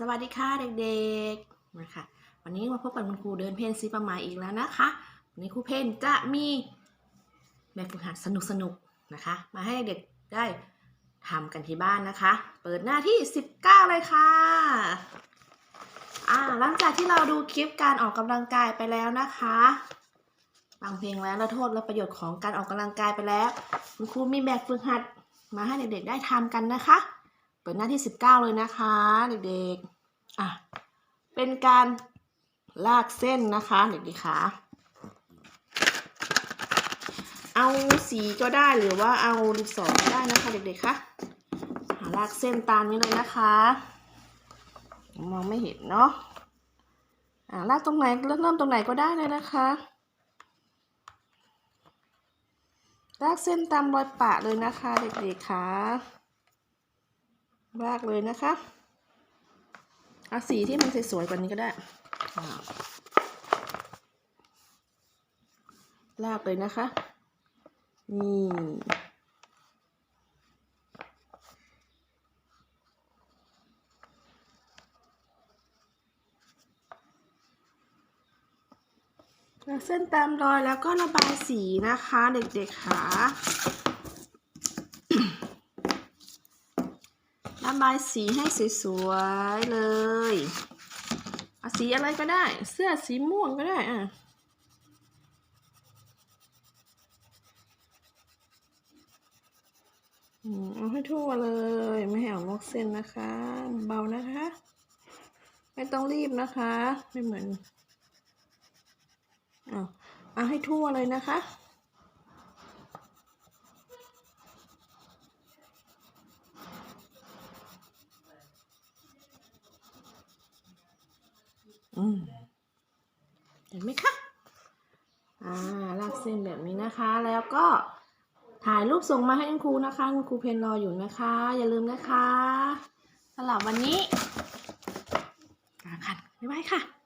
สวัสดีค่ะเด็กๆนะคะวันนี้มาพบกับคุณครูเดินเพนซีประมาอีกแล้วนะคะวันนี้ครูเพนจะมีแบบฝึกหัดสนุกๆนะคะ มาให้เด็กได้ทำกันที่บ้านนะคะ เปิดหน้าที่ 19 เลยค่ะอ่าหลังจากที่เราดูคลิปการออกกำลังกายไปแล้วนะคะฟังเพลงแล้วและโทษและประโยชน์ของการออกกำลังกายไปแล้ว คุณครูมีแบบฝึกหัดมาให้เด็กๆได้ทำกันนะคะ เปิดหน้าที่ 19 เลยนะคะเด็กๆ อะ เป็นการลากเส้นนะคะเด็กๆคะเอาสีก็ได้หรือว่าเอาดินสอก็ได้นะคะเด็กๆคะหาลากเส้นตามนี้เลยนะคะ มองไม่เห็นเนาะ อ่าลากตรงไหนเริ่มเริ่มตรงไหนก็ได้เลยนะคะลากเส้นตามรอยปะเลยนะคะเด็กๆค่ะ ลากเลยนะคะเอาสีที่มันสวยๆกว่านี้ก็ได้ลากเลยนะคะ นี่ลากเส้นตามรอยแล้วก็ระบายสีนะคะ เด็กๆค่ะ ระบายสีให้สวยๆเลยเอาสีอะไรก็ได้ เสื้อสีม่วงก็ได้อะอืมเอาให้ทั่วเลย ไม่ให้ออกนอกเส้นนะคะ เบานะคะ ไม่ต้องรีบนะคะ ไม่เหมือนเอาเอาให้ทั่วเลยนะคะ เห็นไหมคะ อ่าลากเส้นแบบนี้นะคะ แล้วก็ถ่ายรูปส่งมาให้คุณครูนะคะคุณครูเพนรออยู่นะคะ อย่าลืมนะคะสำหรับวันนี้ลาคันบ๊ายบายค่ะ